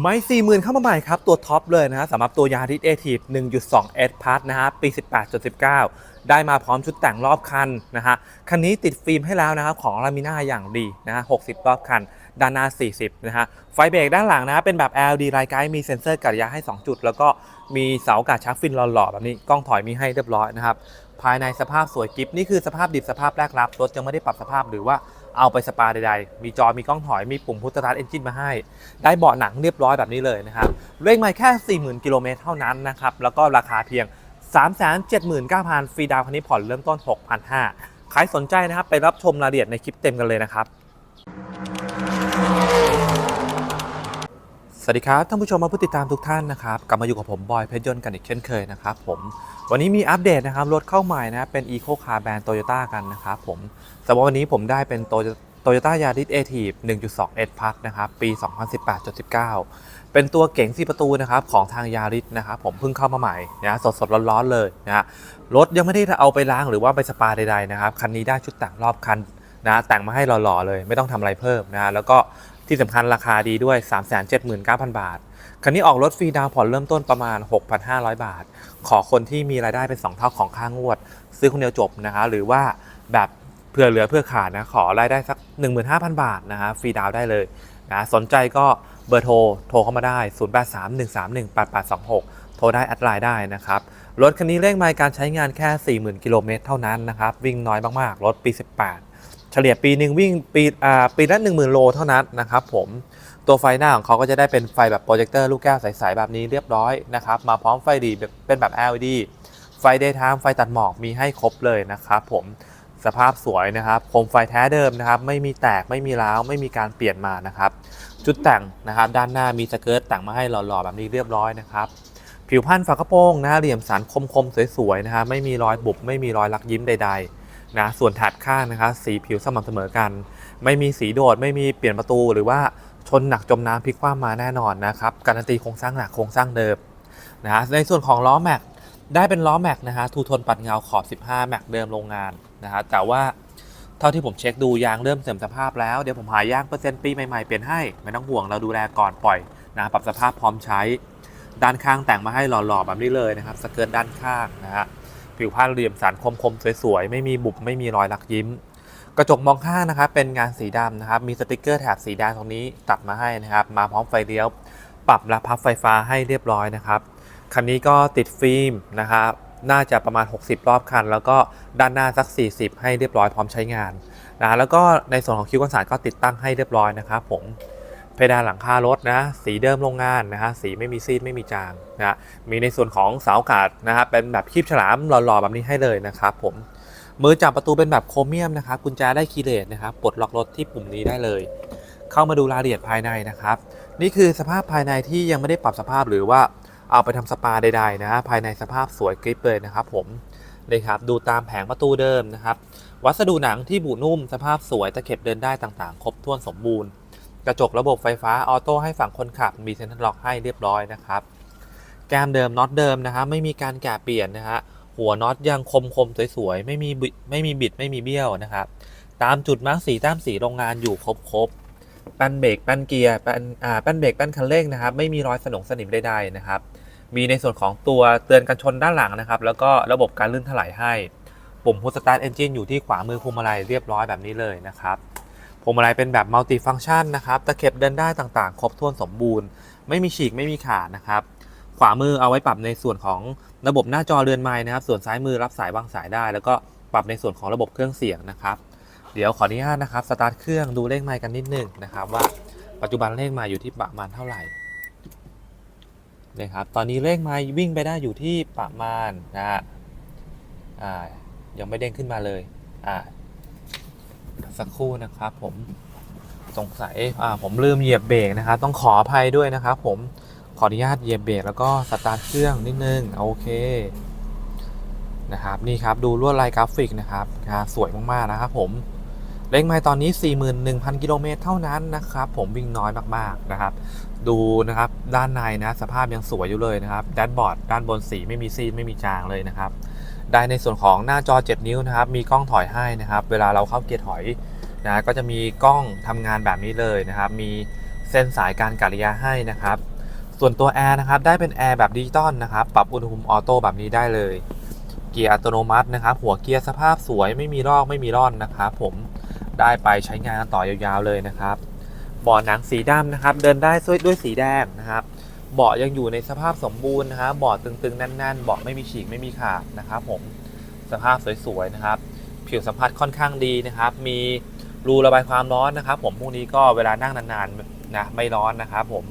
ไม้สี่หมื่นเข้ามาใหม่ครับ ตัวท็อปเลยนะฮะสำหรับตัวยาริสเอทีฟ1.2 S Plus นะฮะปี 18.19 ได้มาพร้อมชุดแต่งรอบคันนะฮะคันนี้ติดฟิล์มให้แล้วนะครับของลามิน่าอย่างดีนะฮะ60 รอบคัน ด้านหน้า 40 นะฮะไฟเบรกด้านหลังนะฮะเป็นแบบ LED ไลท์ไกด์มีเซ็นเซอร์กัดระยะให้ 2 จุด แล้วก็มีเสากัดชักฟินหล่อๆแบบนี้กล้องถอยมีให้เรียบร้อยนะครับภายในสภาพสวยกิฟนี่คือสภาพดิบสภาพแรกรับรถยังไม่ได้ปรับสภาพหรือว่า เอาไปสปาใดๆ มีจอมีกล้องถอยมีปุ่มพุทสตาร์ทเอนจินมาให้ ได้เบาะหนังเรียบร้อยแบบนี้เลยนะครับเร่งไม่แค่ 40,000 กิโลเมตรเท่านั้นนะครับ แล้วก็ราคาเพียง 379,000 ฟรีดาวน์คันนี้ผ่อนเริ่มต้น 6,500 ใครสนใจนะครับ ไปรับชมรายละเอียดในคลิปเต็มกันเลยนะครับ สวัสดีครับท่านผู้ชมและผู้ติดตามทุกท่านนะครับกลับมาอยู่กับผมบอยเพชรยนต์กันอีกเช่นเคยนะครับผมวันนี้มีอัปเดตนะครับรถเข้าใหม่นะเป็น Eco Car แบรนด์โตโยต้ากันนะครับผมสำหรับวันนี้ผมได้เป็นโตโตโยต้ายาริสเอทีฟ1.2 S Plus นะครับปี 2018.19 เป็นตัวเก๋ง4ประตูนะครับของทางยาริสนะครับผมเพิ่งเข้ามาใหม่นะสดสดร้อนๆเลยนะรถยังไม่ได้เอาไปล้างหรือว่าไปสปาใดๆนะครับคันนี้ได้ชุดแต่งรอบคันนะแต่งมาให้หล่อๆเลย ไม่ต้องทำอะไรเพิ่มนะแล้วก็ ที่สำคัญราคาดีด้วย 379,000 บาท คันนี้ออกรถฟรีดาวผ่อนเริ่มต้นประมาณ 6,500 บาท ขอคนที่มีรายได้เป็น 2 เท่าของค่างวด ซื้อคนเดียวจบนะคะ หรือว่าแบบเผื่อเหลือเพื่อขาดนะ ขอรายได้สัก 15,000 บาทนะฮะฟรีดาวได้เลยนะสนใจก็เบอร์โทร โทรเข้ามาได้ 0831318826 โทรได้แอดไลน์ได้นะครับ รถคันนี้เลขไมล์การใช้งานแค่ 40,000 กิโลเมตรเท่านั้นนะครับ วิ่งน้อยมากๆ รถปี 18 เฉลี่ยปีหนึ่งวิ่งปีอ่าปีละ10,000โลเท่านั้นนะครับผมตัวไฟหน้าของเขาก็จะได้เป็นไฟแบบโปรเจคเตอร์ลูกแก้วใสๆแบบนี้เรียบร้อยนะครับมาพร้อมไฟดีเป็นแบบ LED ไฟ daytime ไฟตัดหมอกมีให้ครบเลยนะครับผมสภาพสวยนะครับโคมไฟแท้เดิมนะครับ ไม่มีแตกไม่มีร้าวไม่มีการเปลี่ยนมานะครับจุดแต่งนะครับ ด้านหน้ามีสเกิร์ตแต่งมาให้หล่อๆแบบนี้เรียบร้อยนะครับ ผิวพันธุ์ฝากระโปรงนะฮะเหลี่ยมสันคมๆสวยๆนะฮะไม่มีรอยบุบไม่มีรอยลักยิ้มใด ๆ นะส่วนถัดข้างนะครับสีผิวสม่ำเสมอกัน ไม่มีสีโดดไม่มีเปลี่ยนประตูหรือว่าชนหนักจมน้ำพลิกคว่ำมาแน่นอนนะครับการันตีโครงสร้างหนักโครงสร้างเดิมนะฮะในส่วนของล้อแม็กได้เป็นล้อแม็กนะฮะทูทนปัดเงาขอบ 15 แม็กเดิมโรงงานนะฮะแต่ว่าเท่าที่ผมเช็คดูยางเริ่มเสื่อมสภาพแล้วเดี๋ยวผมหายางเปอร์เซ็นต์ปีใหม่ๆเปลี่ยนให้ไม่ต้องห่วงเราดูแลก่อนปล่อยนะปรับสภาพพร้อมใช้ ด้านข้างแต่งมาให้หล่อๆแบบนี้เลยนะครับสเกิร์ตด้านข้างนะฮะ ผิวผ้าเหลี่ยมสันคมๆสวยๆไม่มีบุบไม่มีรอยลักยิ้ม กระจกมองข้างนะครับเป็นงานสีดำนะครับมีสติกเกอร์แถบสีแดงตรงนี้ตัดมาให้นะครับมาพร้อมไฟเลี้ยว ปรับและพับไฟฟ้าให้เรียบร้อยนะครับคันนี้ก็ติดฟิล์มนะครับน่าจะประมาณ 60 รอบคัน แล้วก็ด้านหน้าสัก 40 ให้เรียบร้อยพร้อมใช้งานนะแล้วก็ในส่วนของคิ้วกันสารก็ติดตั้งให้เรียบร้อยนะครับผม เพดานหลังคารถนะสีเดิมโรงงานนะฮะสีไม่มีซีดไม่มีจางนะมีในส่วนของเสาอากาศนะฮะเป็นแบบคีบฉลามหล่อๆแบบนี้ให้เลยนะครับผมมือจับประตูเป็นแบบโครเมียมนะครับกุญแจได้คีย์เลสนะครับปลดล็อกรถที่ปุ่มนี้ได้เลย เข้ามาดูรายละเอียดภายในนะครับ นี่คือสภาพภายในที่ยังไม่ได้ปรับสภาพหรือว่าเอาไปทำสปาใดๆนะฮะภายในสภาพสวยกริบเลยนะครับ ผมนี่ครับดูตามแผงประตูเดิมนะครับ วัสดุหนังที่บุนุ่มสภาพสวยตะเข็บเดินได้ต่างๆ ครบถ้วนสมบูรณ์ กระจกระบบไฟฟ้าออโต้ให้ฝั่งคนขับมีเซ็นทรัลล็อกให้เรียบร้อยนะครับ แกมเดิมน็อตเดิมนะฮะไม่มีการแกะเปลี่ยนนะฮะหัวน็อตยังคมคมสวยๆ ไม่มีบิดไม่มีบิดไม่มีเบี้ยวนะครับ ตามจุดมาร์กสีตามสีโรงงานอยู่ครบครบๆแป้นเบรกแป้นเกียร์แป้นอ่าแป้นเบรกแป้นคันเร่งนะครับ ไม่มีรอยสนงสนิมใดๆนะครับ มีในส่วนของตัวเตือนกันชนด้านหลังนะครับ แล้วก็ระบบการลื่นถลายให้ ปุ่มพุทสตาร์ทเอนจินอยู่ที่ขวามือพวงมาลัยเรียบร้อยแบบนี้เลยนะครับ พวงมาลัยเป็นแบบมัลติฟัง c t ชันนะครับ ตะเข็บเดินได้ต่างๆ ครบถ้วนสมบูรณ์ ไม่มีฉีกไม่มีขาดนะครับ ขวามือเอาไว้ปรับในส่วนของระบบหน้าจอเรือนไม้นะครับ ส่วนซ้ายมือรับสายวางสายได้ แล้วก็ปรับในส่วนของระบบเครื่องเสียงนะครับ เดี๋ยวขออนุญาตนะครับสตาร์ทเครื่องดูเลขไมล์กันนิดนึงนะครับ ว่าปัจจุบันเลขไมล์อยู่ที่ประมาณเท่าไหร่นะครับ ตอนนี้เลขไมล์วิ่งไปได้อยู่ที่ประมาณนะฮะอ่ายังไม่เด้งขึ้นมาเลยอ่า สักครู่นะครับผมสงสัยอ่าผมลืมเหยียบเบรกนะครับ ต้องขออภัยด้วยนะครับผมขออนุญาตเหยียบเบรกแล้วก็สตาร์ทเครื่องนิดนึงโอเคนะครับนี่ครับดูลวดลายกราฟิกนะครับสวยมากๆนะครับผม เร่งไมล์ตอนนี้ 41,000 กิโลเมตรเท่านั้นนะครับ ผมวิ่งน้อยมากๆนะครับ ดูนะครับด้านในนะสภาพยังสวยอยู่เลยนะครับแดชบอร์ดด้านบนสีไม่มีซีดไม่มีจางเลยนะครับ ได้ในส่วนของหน้าจอ 7 นิ้วนะครับ มีกล้องถอยให้นะครับ เวลาเราเข้าเกียร์ถอยนะก็จะมีกล้องทำงานแบบนี้เลยนะครับ มีเส้นสายการกัดระยะให้นะครับ ส่วนตัวแอร์นะครับได้เป็นแอร์แบบดิจิตอลนะครับ ปรับอุณหภูมิออโต้แบบนี้ได้เลย เกียร์อัตโนมัตินะครับ หัวเกียร์สภาพสวยไม่มีรอกไม่มีร่อนนะครับ ผม ได้ไปใช้งานต่อยาวๆเลยนะครับเบาะหนังสีดำนะครับ เดินได้ด้วยด้วยสีแดงนะครับเบาะยังอยู่ในสภาพสมบูรณ์นะครับเบาะตึงๆแน่นๆเบาะไม่มีฉีกไม่มีขาดนะครับ ผมสภาพสวยๆนะครับ ผิวสัมผัสค่อนข้างดีนะครับ มีรูระบายความร้อนนะครับ ผมพวกนี้ก็เวลานั่งนานๆนะไม่ร้อนนะครับ ผม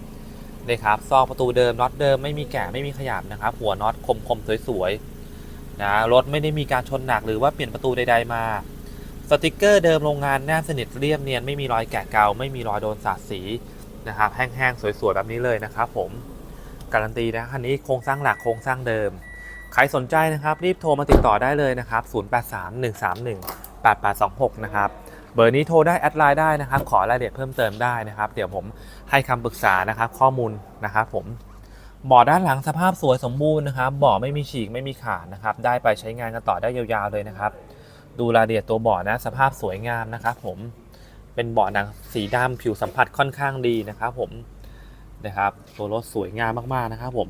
นี่ครับซอกประตูเดิมน็อตเดิมไม่มีแกะไม่มีขยับนะครับ หัวน็อตคมๆสวยๆนะรถไม่ได้มีการชนหนักหรือว่าเปลี่ยนประตูใด ๆมา สติกเกอร์เดิมโรงงานแนบสนิทเรียบเนียนไม่มีรอยแกะเกาไม่มีรอยโดนสาดสีนะครับแห้งๆสวยๆแบบนี้เลยนะครับผมการันตีนะคันนี้โครงสร้างหลักโครงสร้างเดิมใครสนใจนะครับรีบโทรมาติดต่อได้เลยนะครับ 0831318826 นะครับ เบอร์นี้โทรได้แอดไลน์ได้นะครับ ขอรายละเอียดเพิ่มเติมได้นะครับ เดี๋ยวผมให้คำปรึกษานะครับ ข้อมูลนะครับผมบาะด้านหลังสภาพสวยสมบูรณ์นะครับบาะไม่มีฉีกไม่มีขาดนะครับ ได้ไปใช้งานกันต่อได้ยาวๆเลยนะครับ ดูรายละเอียดตัวเบาะนะ สภาพสวยงามนะครับผมเป็นเบาะหนังสีดำผิวสัมผัสค่อนข้างดีนะครับผมนะครับ ตัวรถสวยงามมากๆนะครับผม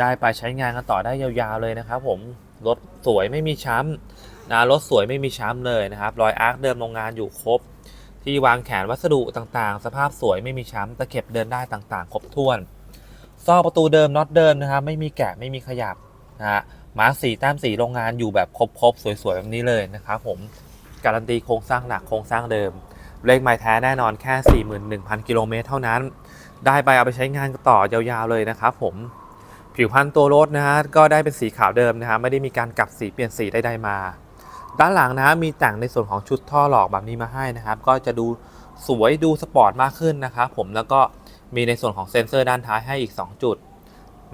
ได้ไปใช้งานกันต่อได้ยาวๆเลยนะครับผมรถสวยไม่มีช้ำนะรถสวยไม่มีช้ำเลยนะครับรอยอาร์คเดิมโรงงานอยู่ครบ ที่วางแขนวัสดุต่างๆ สภาพสวยไม่มีช้ำตะเข็บเดินได้ต่างๆ ครบถ้วนซอกประตูเดิมน็อตเดิมนะครับ ไม่มีแกะไม่มีขยับนะฮะ มาร์คสีแต้มสีโรงงานอยู่แบบครบๆ สวยๆ แบบนี้เลยนะครับผมการันตีโครงสร้างหลักโครงสร้างเดิม เลขไม้แท้แน่นอนแค่ 41,000 กิโลเมตรเท่านั้น ได้ไปเอาไปใช้งานต่อยาวๆเลยนะครับผมผิวพันตัวรถนะฮะก็ได้เป็นสีขาวเดิมนะฮะไม่ได้มีการกลับสีเปลี่ยนสีใดๆมา ด้านหลังนะฮะมีแต่งในส่วนของชุดท่อหลอกแบบนี้มาให้นะครับ ก็จะดูสวยดูสปอร์ตมากขึ้นนะครับผมแล้วก็มีในส่วนของเซ็นเซอร์ด้านท้ายให้อีก 2 จุด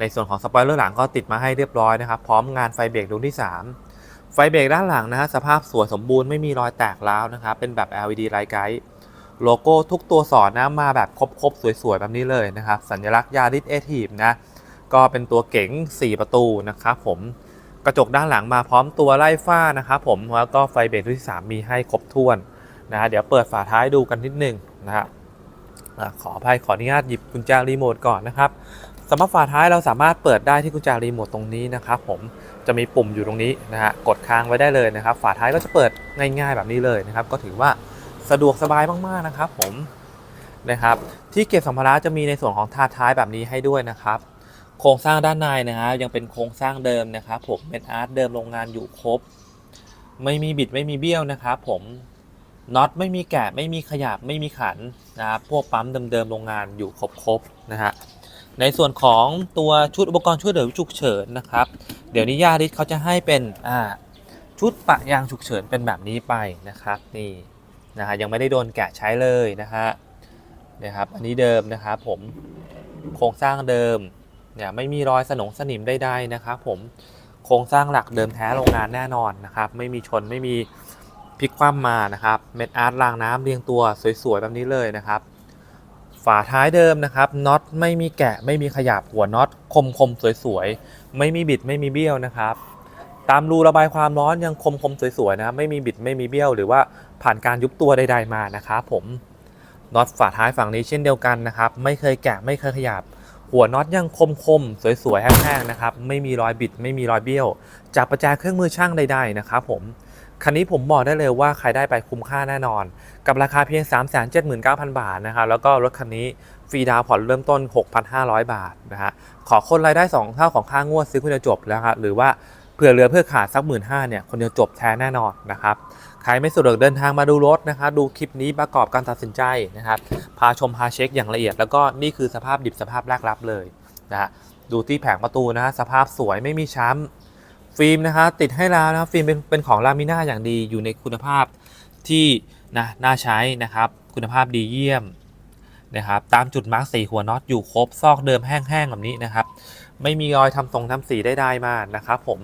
ในส่วนของสปอยเลอร์หลังก็ติดมาให้เรียบร้อยนะครับ พร้อมงานไฟเบรกดวงที่ 3 ไฟเบรกด้านหลังนะฮะสภาพสวยสมบูรณ์ไม่มีรอยแตกร้าวนะครับ เป็นแบบ LED ไลท์ไกด์โลโก้ทุกตัวสอนนะมาแบบครบๆ สวยๆ แบบนี้เลยนะครับ สัญลักษณ์ยาริสเอทีฟนะก็เป็นตัวเก๋ง 4 ประตูนะครับผมกระจกด้านหลังมาพร้อมตัวไล่ฝ้านะครับผมแล้วก็ไฟเบรกที่ 3 มีให้ครบถ้วนนะเดี๋ยวเปิดฝาท้ายดูกันนิดนึงนะฮะขออภัยขออนุญาตหยิบกุญแจรีโมทก่อนนะครับ สำหรับฝาท้ายเราสามารถเปิดได้ที่กุญแจรีโมทตรงนี้นะครับผมจะมีปุ่มอยู่ตรงนี้นะฮะกดค้างไว้ได้เลยนะครับ ฝาท้ายก็จะเปิดง่ายๆแบบนี้เลยนะครับ ก็ถือว่าสะดวกสบายมากๆนะครับ ผมนะครับ ที่เก็บสัมภาระจะมีในส่วนของถาท้ายแบบนี้ให้ด้วยนะครับ โครงสร้างด้านในนะฮะยังเป็นโครงสร้างเดิมนะครับ ผมเป็นอาร์ตเดิมโรงงานอยู่ครบ ไม่มีบิดไม่มีเบี้ยวนะครับ ผมน็อตไม่มีแกะไม่มีขยับไม่มีขันนะครับพวกปั๊มเดิมๆโรงงานอยู่ครบๆนะฮะ ในส่วนของตัวชุดอุปกรณ์ช่วยเหลือฉุกเฉินนะครับ เดี๋ยวนี้ยาริสเขาจะให้เป็นอ่าชุดปะยางฉุกเฉินเป็นแบบนี้ไปนะครับนี่นะฮะยังไม่ได้โดนแกะใช้เลยนะฮะนะครับอันนี้เดิมนะครับผมโครงสร้างเดิมเนี่ยไม่มีรอยสนงสนิมใดๆนะครับผมโครงสร้างหลักเดิมแท้โรงงานแน่นอนนะครับ ไม่มีชนไม่มีพลิกคว่ำมานะครับ เม็ดอาร์ตรางน้ำเรียงตัวสวยๆแบบนี้เลยนะครับ ฝาท้ายเดิมนะครับน็อตไม่มีแกะไม่มีขยับหัวน็อตคมๆสวยๆ ไม่มีบิดไม่มีเบี้ยวนะครับ ตามรูระบายความร้อนยังคมๆสวยๆนะครับไม่มีบิดไม่มีเบี้ยวหรือว่าผ่านการยุบตัวใดๆมานะครับผมน็อตฝาท้ายฝั่งนี้เช่นเดียวกันนะครับ ไม่เคยแกะไม่เคยขยับ หัวน็อตยังคมคมสวยๆแห้งๆนะครับ ไม่มีรอยบิด ไม่มีรอยเบี้ยว จากประแจเครื่องมือช่างใด ๆนะครับ ผม คันนี้ผมบอกได้เลยว่าใครได้ไปคุ้มค่าแน่นอน กับราคาเพียง 379,000 บาทนะครับ แล้วก็รถคันนี้ฟรีดาวผ่อนเริ่มต้น 6,500 บาทนะฮะ ขอคนรายได้ 2 เท่าของค่างวดซื้อคนเดียวจบแล้วครับ หรือว่าเผื่อเหลือเพื่อขาดสักหมื่นห้าเนี่ยคนเดียวจบแท้แน่นอนนะครับ ใครไม่สะดวกเดินทางมาดูรถนะครับดูคลิปนี้ประกอบการตัดสินใจนะครับ พาชมพาเช็คอย่างละเอียด แล้วก็นี่คือสภาพดิบสภาพแรกรับเลยนะฮะ ดูที่แผงประตูนะฮะสภาพสวยไม่มีช้ำ ฟิล์มนะฮะติดให้แล้วนะครับฟิล์มเป็นเป็นของลามิน่าอย่างดีอยู่ในคุณภาพที่นะน่าใช้นะครับ คุณภาพดีเยี่ยมนะครับตามจุดมาร์กสีหัวน็อตอยู่ครบซอกเดิมแห้งๆแบบนี้นะครับ ไม่มีรอยทำทรงทำสีได้ได้มานะครับผม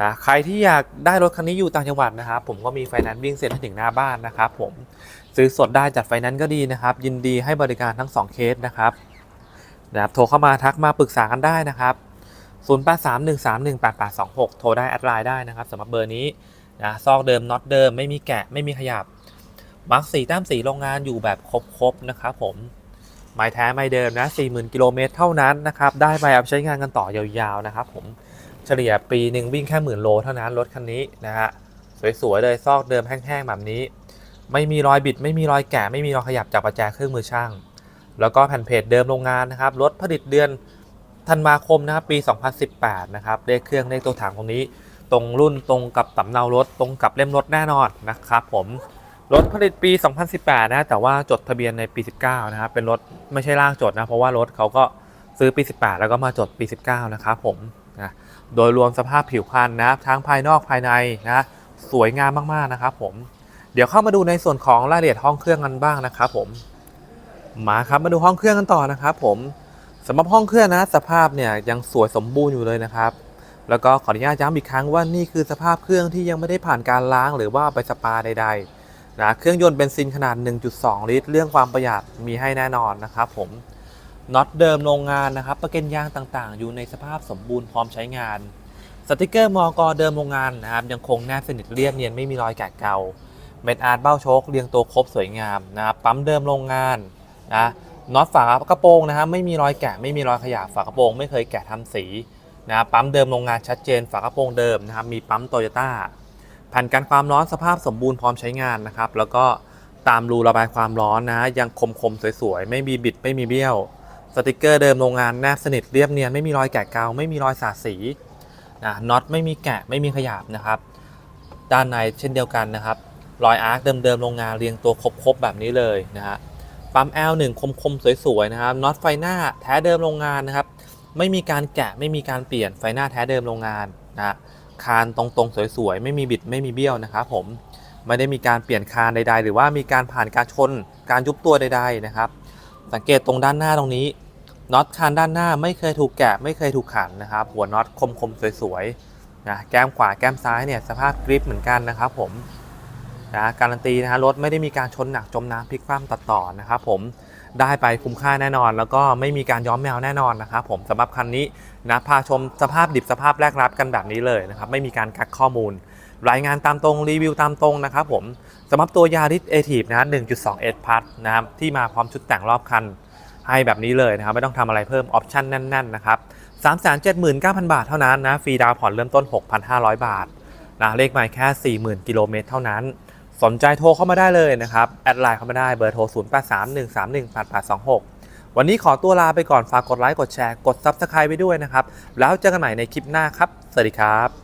นะใครที่อยากได้รถคันนี้อยู่ต่างจังหวัดนะครับ ผมก็มีไฟแนนซ์วิ่งเซ็นให้ถึงหน้าบ้านนะครับ ผมซื้อสดได้จัดไฟแนนซ์ก็ดีนะครับ ยินดีให้บริการทั้ง 2 เคสนะครับนะครับโทรเข้ามาทักมาปรึกษากันได้นะครับ 0831318826 โทรได้แอดไลน์ได้นะครับสำหรับเบอร์นี้นะซอกเดิมน็อตเดิมไม่มีแกะไม่มีขยับมาร์กสีแต้มสีโรงงานอยู่แบบครบๆนะครับผมไม้แท้ไม้เดิมนะ40,000กิโลเมตรเท่านั้นนะครับได้ไปเอาใช้งานกันต่อยาวๆนะครับผมเฉลี่ยปีหนึ่งวิ่งแค่หมื่นโลเท่านั้นรถคันนี้นะฮะสวยๆเลยซอกเดิมแห้งๆแบบนี้ ไม่มีรอยบิด ไม่มีรอยแกะไม่มีรอยขยับจากประแจเครื่องมือช่าง แล้วก็แผ่นเพจเดิมโรงงานนะครับรถผลิตเดือน ธันวาคมนะครับปี 2018 นะครับเลขเครื่องเลขตัวถังตรงนี้ ตรงรุ่นตรงกับสำเนารถตรงกับเล่มรถแน่นอนนะครับผมรถผลิตปี 2018 นะแต่ว่าจดทะเบียนในปี 19 นะครับเป็นรถไม่ใช่ร่างจดนะเพราะว่ารถเขาก็ซื้อปี 18 แล้วก็มาจดปี 19 นะครับผมนะโดยรวมสภาพผิวพรรณนะทั้งภายนอกภายในนะสวยงามมากๆนะครับผมเดี๋ยวเข้ามาดูในส่วนของรายละเอียดห้องเครื่องกันบ้างนะครับผมมาครับมาดูห้องเครื่องกันต่อนะครับผม สำหรับห้องเครื่องนะสภาพเนี่ยยังสวยสมบูรณ์อยู่เลยนะครับ แล้วก็ขออนุญาตย้ำอีกครั้งว่านี่คือสภาพเครื่องที่ยังไม่ได้ผ่านการล้างหรือว่าไปสปาใดๆนะเครื่องยนต์เบนซินขนาด 1.2 ลิตร เรื่องความประหยัดมีให้แน่นอนนะครับผมน็อตเดิมโรงงานนะครับประเกันยางต่างๆ อยู่ในสภาพสมบูรณ์พร้อมใช้งาน สติกเกอร์มอกเดิมโรงงานนะครับยังคงแนบสนิทเรียบเนียนไม่มีรอยแกะเกาเม็ดอาร์ตเบ้าโชคเรียงตัวครบสวยงามนะครับปั๊มเดิมโรงงานนะ น็อตฝากระโปรงนะครับไม่มีรอยแกะไม่มีรอยขยับฝากระโปรงไม่เคยแกะทำสีนะครับปั๊มเดิมโรงงานชัดเจน ฝากระโปรงเดิมนะครับมีปั๊มโตโยต้าแผ่นกันความร้อนสภาพสมบูรณ์พร้อมใช้งานนะครับ แล้วก็ตามรูระบายความร้อนนะยังคมคมๆสวยๆ ไม่มีบิดไม่มีเบี้ยว สติกเกอร์เดิมโรงงานแนบสนิทเรียบเนียนไม่มีรอยแกะเกาไม่มีรอยสาดสีนะน็อตไม่มีแกะไม่มีขยับนะครับ ด้านในเช่นเดียวกันนะครับรอยอาร์คเดิมๆโรงงานเรียงตัวครบๆแบบนี้เลยนะฮะ ปั๊ม L1 คมๆ สวย ๆ นะครับน็อตไฟหน้าแท้เดิมโรงงานนะครับ ไม่มีการแกะไม่มีการเปลี่ยนไฟหน้าแท้เดิมโรงงานนะคานตรงๆ สวยๆ ไม่มีบิดไม่มีเบี้ยวนะครับผมไม่ได้มีการเปลี่ยนคานใด ๆ หรือว่ามีการผ่านการชน การยุบตัวใด ๆ นะครับ สังเกตตรงด้านหน้าตรงนี้น็อตคานด้านหน้าไม่เคยถูกแกะไม่เคยถูกขันนะครับ หัวน็อตคมๆ สวยๆนะแก้มขวาแก้มซ้ายเนี่ยสภาพกริปเหมือนกันนะครับผม นะการันตีนะฮะรถไม่ได้มีการชนหนักจมน้ำพลิกคว่ำตัดต่อนะครับผมได้ไปคุ้มค่าแน่นอน แล้วก็ไม่มีการย้อมแมวแน่นอนนะครับผมสำหรับคันนี้นะพาชมสภาพดิบสภาพแรกรับกันแบบนี้เลยนะครับไม่มีการกักข้อมูล รายงานตามตรงรีวิวตามตรงนะครับผมสำหรับตัวยาริสเอทีฟนะ1.2 S Plus นะครับที่มาพร้อมชุดแต่งรอบคันให้แบบนี้เลยนะครับไม่ต้องทำอะไรเพิ่มออปชั่นแน่นๆนะครับ379,000 บาทเท่านั้นนะฟรีดาวน์ผ่อนเริ่มต้น 6,500 บาทนะเลขหมายแค่ 40,000 กิโลเมตรเท่านั้น สนใจโทรเข้ามาได้เลยนะครับ แอดไลน์เข้ามาได้เบอร์โทร 0831318826 วันนี้ขอตัวลาไปก่อนฝากกดไลค์กดแชร์กด Subscribe ไปด้วยนะครับ แล้วเจอกันใหม่ในคลิปหน้าครับ สวัสดีครับ